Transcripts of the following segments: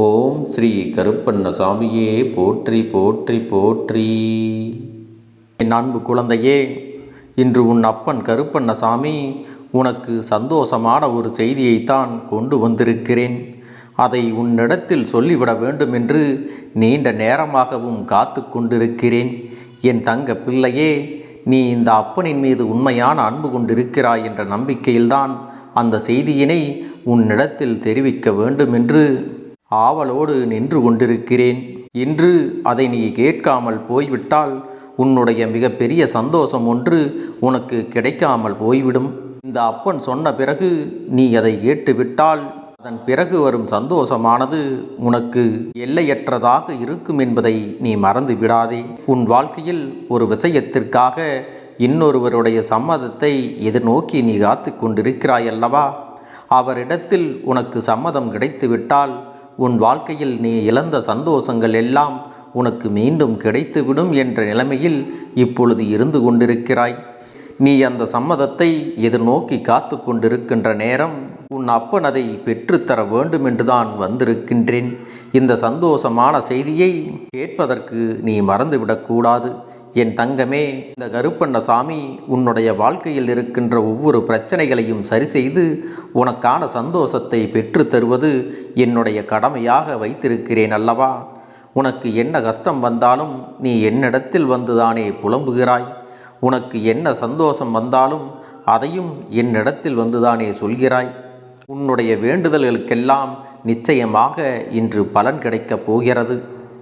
ஓம் ஸ்ரீ கருப்பண்ணசாமியே போற்றி போற்றி போற்றி. என் அன்பு குழந்தையே இன்று உன் அப்பன் கருப்பண்ணசாமி உனக்கு சந்தோஷமான ஒரு செய்தியைத்தான் கொண்டு வந்திருக்கிறேன். அதை உன்னிடத்தில் சொல்லிவிட வேண்டும் என்று நீண்ட நேரமாகவும் காத்து கொண்டிருக்கிறேன். என் தங்க பிள்ளையே நீ இந்த அப்பனின் மீது உண்மையான அன்பு கொண்டிருக்கிறாய் என்ற நம்பிக்கையில்தான் அந்த செய்தியினை உன்னிடத்தில் தெரிவிக்க வேண்டும் என்று ஆவலோடு நின்று கொண்டிருக்கிறேன். இன்று அதை நீ கேட்காமல் போய்விட்டால் உன்னுடைய மிகப்பெரிய சந்தோஷம் ஒன்று உனக்கு கிடைக்காமல் போய்விடும். இந்த அப்பன் சொன்ன பிறகு நீ அதை கேட்டுவிட்டால் அதன் பிறகு வரும் சந்தோஷமானது உனக்கு எல்லையற்றதாக இருக்கும் என்பதை நீ மறந்து விடாதே. உன் வாழ்க்கையில் ஒரு விஷயத்திற்காக இன்னொருவருடைய சம்மதத்தை எதிர்நோக்கி நீ காத்து கொண்டிருக்கிறாயல்லவா? அவரிடத்தில் உனக்கு சம்மதம் கிடைத்துவிட்டால் உன் வாழ்க்கையில் நீ இழந்த சந்தோஷங்கள் எல்லாம் உனக்கு மீண்டும் கிடைத்துவிடும் என்ற நிலைமையில் இப்பொழுது இருந்து கொண்டிருக்கிறாய். நீ அந்த சம்மதத்தை எதிர்நோக்கி காத்து கொண்டிருக்கின்ற நேரம் உன் அப்பன் அதை பெற்றுத்தர வேண்டும் என்றுதான் வந்திருக்கின்றேன். இந்த சந்தோஷமான செய்தியை கேட்பதற்கு நீ மறந்துவிடக்கூடாது என் தங்கமே இந்த கருப்பண்ணசாமி உன்னுடைய வாழ்க்கையில் இருக்கின்ற ஒவ்வொரு பிரச்சனைகளையும் சரி செய்து உனக்கான சந்தோஷத்தை பெற்று தருவது என்னுடைய கடமையாக வைத்திருக்கிறேன் அல்லவா? உனக்கு என்ன கஷ்டம் வந்தாலும் நீ என்னிடத்தில் வந்துதானே புலம்புகிறாய்? உனக்கு என்ன சந்தோஷம் வந்தாலும் அதையும் என்னிடத்தில் வந்துதானே சொல்கிறாய்? உன்னுடைய வேண்டுதல்களுக்கெல்லாம் நிச்சயமாக இன்று பலன் கிடைக்கப் போகிறது.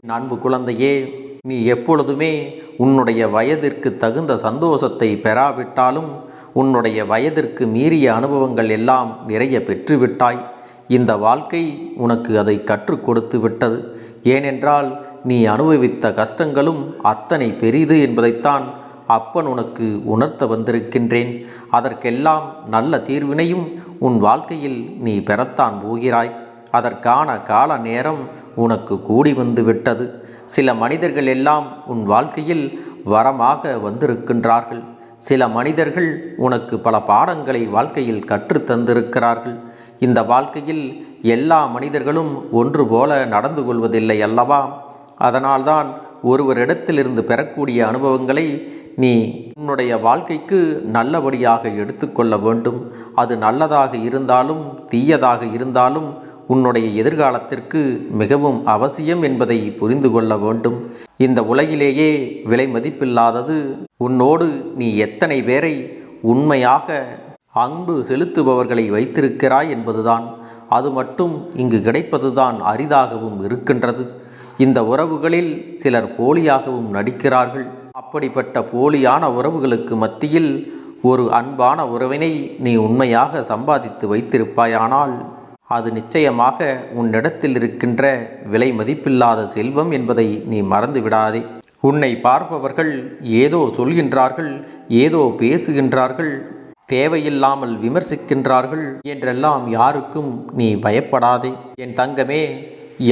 அன்பு குழந்தையே நீ எப்பொழுதுமே உன்னுடைய வயதிற்கு தகுந்த சந்தோஷத்தை பெறாவிட்டாலும் உன்னுடைய வயதிற்கு மீறிய அனுபவங்கள் எல்லாம் நிறைய பெற்றுவிட்டாய். இந்த வாழ்க்கை உனக்கு அதை கற்றுக் கொடுத்து விட்டது. ஏனென்றால் நீ அனுபவித்த கஷ்டங்களும் அத்தனை பெரிது என்பதைத்தான் அப்பன் உனக்கு உணர்த்த வந்திருக்கின்றேன். அதற்கெல்லாம் நல்ல தீர்வினையும் உன் வாழ்க்கையில் நீ பெறத்தான் போகிறாய். அதற்கான கால நேரம் உனக்கு கூடி வந்து விட்டது. சில மனிதர்கள் எல்லாம் உன் வாழ்க்கையில் வரமாக வந்திருக்கின்றார்கள். சில மனிதர்கள் உனக்கு பல பாடங்களை வாழ்க்கையில் கற்றுத் தந்திருக்கிறார்கள். இந்த வாழ்க்கையில் எல்லா மனிதர்களும் ஒன்று போல நடந்து கொள்வதில்லை அல்லவா? அதனால்தான் ஒருவரிடத்திலிருந்து பெறக்கூடிய அனுபவங்களை நீ உன்னுடைய வாழ்க்கைக்கு நல்லபடியாக எடுத்துக்கொள்ள வேண்டும். அது நல்லதாக இருந்தாலும் தீயதாக இருந்தாலும் உன்னுடைய எதிர்காலத்திற்கு மிகவும் அவசியம் என்பதை புரிந்து கொள்ள வேண்டும். இந்த உலகிலேயே விலை மதிப்பில்லாதது உன்னோடு நீ எத்தனை பேரை உண்மையாக அன்பு செலுத்துபவர்களை வைத்திருக்கிறாய் என்பதுதான். அது மட்டும் இங்கு கிடைப்பதுதான் அரிதாகவும் இருக்கின்றது. இந்த உறவுகளில் சிலர் போலியாகவும் நடிக்கிறார்கள். அப்படிப்பட்ட போலியான உறவுகளுக்கு மத்தியில் ஒரு அன்பான உறவினை நீ உண்மையாக சம்பாதித்து வைத்திருப்பாயானால் அது நிச்சயமாக உன்னிடத்தில் இருக்கின்ற விலை மதிப்பில்லாத செல்வம் என்பதை நீ மறந்து விடாதே. உன்னை பார்ப்பவர்கள் ஏதோ சொல்கின்றார்கள் ஏதோ பேசுகின்றார்கள் தேவையில்லாமல் விமர்சிக்கின்றார்கள் என்றெல்லாம் யாருக்கும் நீ பயப்படாதே. என் தங்கமே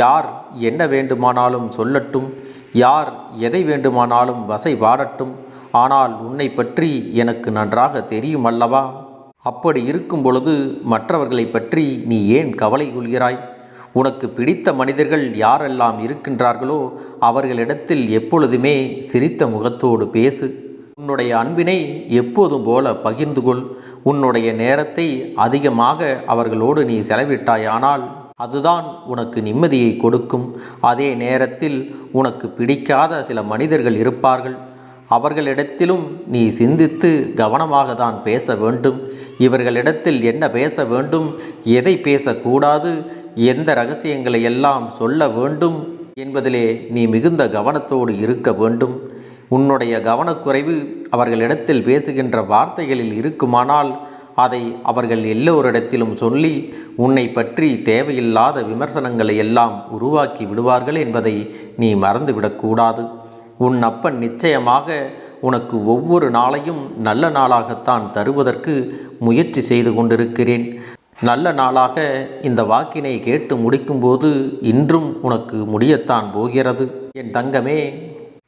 யார் என்ன வேண்டுமானாலும் சொல்லட்டும் யார் எதை வேண்டுமானாலும் வசை பாடட்டும் ஆனால் உன்னை பற்றி எனக்கு நன்றாக தெரியும் அல்லவா? அப்படி இருக்கும் பொழுது மற்றவர்களை பற்றி நீ ஏன் கவலை கொள்கிறாய்? உனக்கு பிடித்த மனிதர்கள் யாரெல்லாம் இருக்கின்றார்களோ அவர்களிடத்தில் எப்பொழுதுமே சிரித்த முகத்தோடு பேசு. உன்னுடைய அன்பினை எப்போதும் போல பகிர்ந்து கொள். உன்னுடைய நேரத்தை அதிகமாக அவர்களோடு நீ செலவிட்டாயானால் அதுதான் உனக்கு நிம்மதியை கொடுக்கும். அதே நேரத்தில் உனக்கு பிடிக்காத சில மனிதர்கள் இருப்பார்கள். அவர்களிடத்திலும் நீ சிந்தித்து கவனமாக தான் பேச வேண்டும். இவர்களிடத்தில் என்ன பேச வேண்டும் எதை பேசக்கூடாது எந்த ரகசியங்களை எல்லாம் சொல்ல வேண்டும் என்பதிலே நீ மிகுந்த கவனத்தோடு இருக்க வேண்டும். உன்னுடைய கவனக்குறைவு அவர்களிடத்தில் பேசுகின்ற வார்த்தைகளில் இருக்குமானால் அதை அவர்கள் எல்லோரிடத்திலும் சொல்லி உன்னை பற்றி தேவையில்லாத விமர்சனங்களை எல்லாம் உருவாக்கி விடுவார்கள் என்பதை நீ மறந்துவிடக்கூடாது. உன் அப்பன் நிச்சயமாக உனக்கு ஒவ்வொரு நாளையும் நல்ல நாளாகத்தான் தருவதற்கு முயற்சி செய்து கொண்டிருக்கிறேன். நல்ல நாளாக இந்த வாக்கினை கேட்டு முடிக்கும்போது இன்றும் உனக்கு முடியத்தான் போகிறது. என் தங்கமே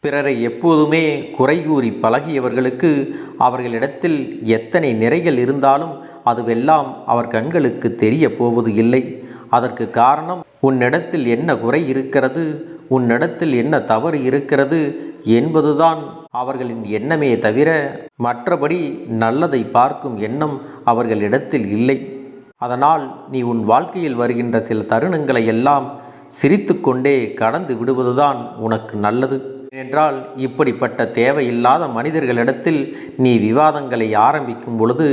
பிறரை எப்போதுமே குறை கூறி பழகியவர்களுக்கு அவர்களிடத்தில் எத்தனை நிறைகள் இருந்தாலும் அதுவெல்லாம் அவர் கண்களுக்கு தெரிய போவது இல்லை. அதற்கு காரணம் உன்னிடத்தில் என்ன குறை இருக்கிறது? உன்னிடத்தில் என்ன தவறு இருக்கிறது என்பதுதான் அவர்களின் எண்ணமே தவிர மற்றபடி நல்லதை பார்க்கும் எண்ணம் அவர்களிடத்தில் இல்லை. அதனால் நீ உன் வாழ்க்கையில் வருகின்ற சில தருணங்களை எல்லாம் சிரித்துக்கொண்டே கடந்து விடுவதுதான் உனக்கு நல்லது. ஏனென்றால் இப்படிப்பட்ட தேவையில்லாத மனிதர்களிடத்தில் நீ விவாதங்களை ஆரம்பிக்கும் பொழுது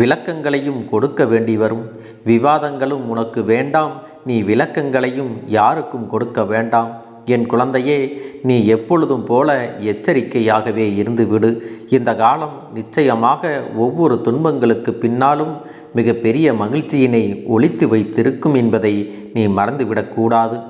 விளக்கங்களையும் கொடுக்க வேண்டி வரும். விவாதங்களும் உனக்கு வேண்டாம் நீ விளக்கங்களையும் யாருக்கும் கொடுக்க வேண்டாம். என் குழந்தையே நீ எப்பொழுதும் போல எச்சரிக்கையாகவே இருந்துவிடு. இந்த காலம் நிச்சயமாக ஒவ்வொரு துன்பங்களுக்கு பின்னாலும் மிகப்பெரிய மகிழ்ச்சியினை ஒழித்து வைத்திருக்கும் என்பதை நீ மறந்துவிடக்கூடாது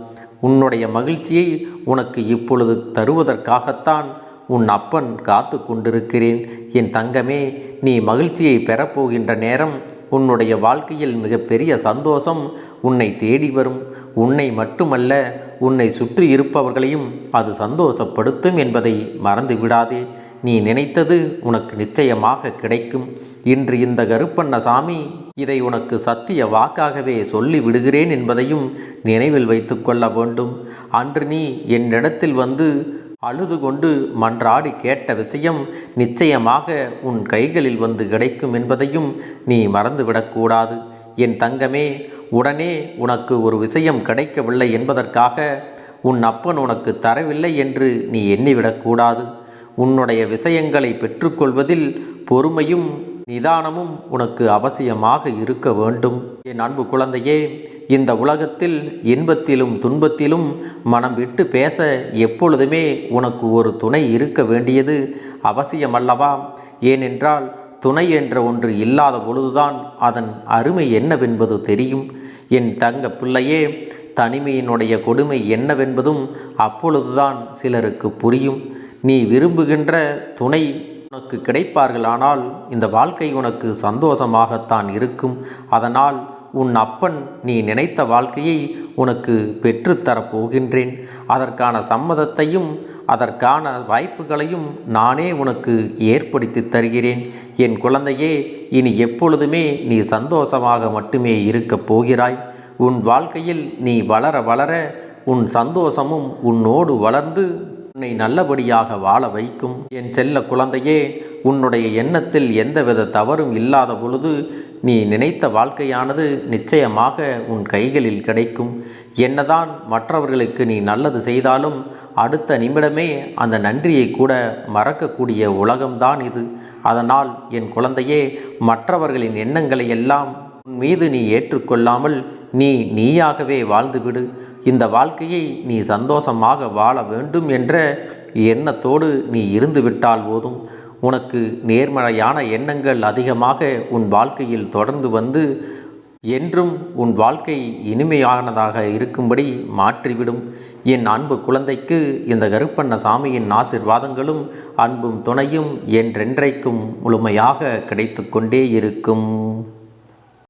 உன்னுடைய மகிழ்ச்சியை உனக்கு இப்பொழுது தருவதற்காகத்தான் உன் அப்பன் காத்து கொண்டிருக்கிறேன். என் தங்கமே நீ மகிழ்ச்சியை பெறப்போகின்ற நேரம் உன்னுடைய வாழ்க்கையில் மிகப்பெரிய சந்தோஷம் உன்னை தேடி வரும். உன்னை மட்டுமல்ல உன்னை சுற்றி இருப்பவர்களையும் அது சந்தோஷப்படுத்தும் என்பதை மறந்து விடாதே. நீ நினைத்தது உனக்கு நிச்சயமாக கிடைக்கும். இன்று இந்த கருப்பண்ணசாமி இதை உனக்கு சத்திய வாக்காகவே சொல்லி விடுகிறேன் என்பதையும் நினைவில் வைத்து கொள்ள வேண்டும். அன்று நீ என்னிடத்தில் வந்து அழுது கொண்டு மன்றாடி கேட்ட விஷயம் நிச்சயமாக உன் கைகளில் வந்து கிடைக்கும் என்பதையும் நீ மறந்துவிடக்கூடாது. என் தங்கமே உடனே உனக்கு ஒரு விஷயம் கிடைக்கவில்லை என்பதற்காக உன் அப்பன் உனக்கு தரவில்லை என்று நீ எண்ணிவிடக்கூடாது. உன்னுடைய விஷயங்களை பெற்றுக்கொள்வதில் பொறுமையும் நிதானமும் உனக்கு அவசியமாக இருக்க வேண்டும். என் அன்பு குழந்தையே இந்த உலகத்தில் இன்பத்திலும் துன்பத்திலும் மனம் விட்டு பேச எப்பொழுதுமே உனக்கு ஒரு துணை இருக்க வேண்டியது அவசியமல்லவா? ஏனென்றால் துணை என்ற ஒன்று இல்லாத பொழுதுதான் அதன் அருமை என்னவென்பது தெரியும். என் தங்க பிள்ளையே தனிமையினுடைய கொடுமை என்னவென்பதும் அப்பொழுதுதான் சிலருக்கு புரியும். நீ விரும்புகின்ற துணை உனக்கு கிடைப்பார்களானால் இந்த வாழ்க்கை உனக்கு சந்தோஷமாகத்தான் இருக்கும். அதனால் உன் அப்பன் நீ நினைத்த வாழ்க்கையை உனக்கு பெற்றுத்தரப் போகின்றேன் அதற்கான சம்மதத்தையும் அதற்கான வாய்ப்புகளையும் நானே உனக்கு ஏற்படுத்தி தருகிறேன். என் குழந்தையே இனி எப்பொழுதுமே நீ சந்தோஷமாக மட்டுமே இருக்கப் போகிறாய். உன் வாழ்க்கையில் நீ வளர வளர உன் சந்தோஷமும் உன்னோடு வளர்ந்து உன்னை நல்லபடியாக வாழ வைக்கும். என் செல்ல குழந்தையே உன்னுடைய எண்ணத்தில் எந்தவித தவறும் இல்லாத பொழுது நீ நினைத்த வாழ்க்கையானது நிச்சயமாக உன் கைகளில் கிடைக்கும். என்னதான் மற்றவர்களுக்கு நீ நல்லது செய்தாலும் அடுத்த நிமிடமே அந்த நன்றியை கூட மறக்கக்கூடிய உலகம்தான் இது. அதனால் என் குழந்தையே மற்றவர்களின் எண்ணங்களை எல்லாம் உன் மீது நீ ஏற்றுக்கொள்ளாமல் நீ நீயாகவே வாழ்ந்துவிடு. இந்த வாழ்க்கையை நீ சந்தோஷமாக வாழ வேண்டும் என்ற எண்ணத்தோடு நீ இருந்து விட்டால் போதும். உனக்கு நேர்மறையான எண்ணங்கள் அதிகமாக உன் வாழ்க்கையில் தொடர்ந்து வந்து என்றும் உன் வாழ்க்கை இனிமையானதாக இருக்கும்படி மாற்றிவிடும். என் அன்பு குழந்தைக்கு இந்த கருப்பண்ண சாமியின் ஆசிர்வாதங்களும் அன்பும் துணையும் என்றென்றைக்கும் முழுமையாக கிடைத்து கொண்டே இருக்கும்.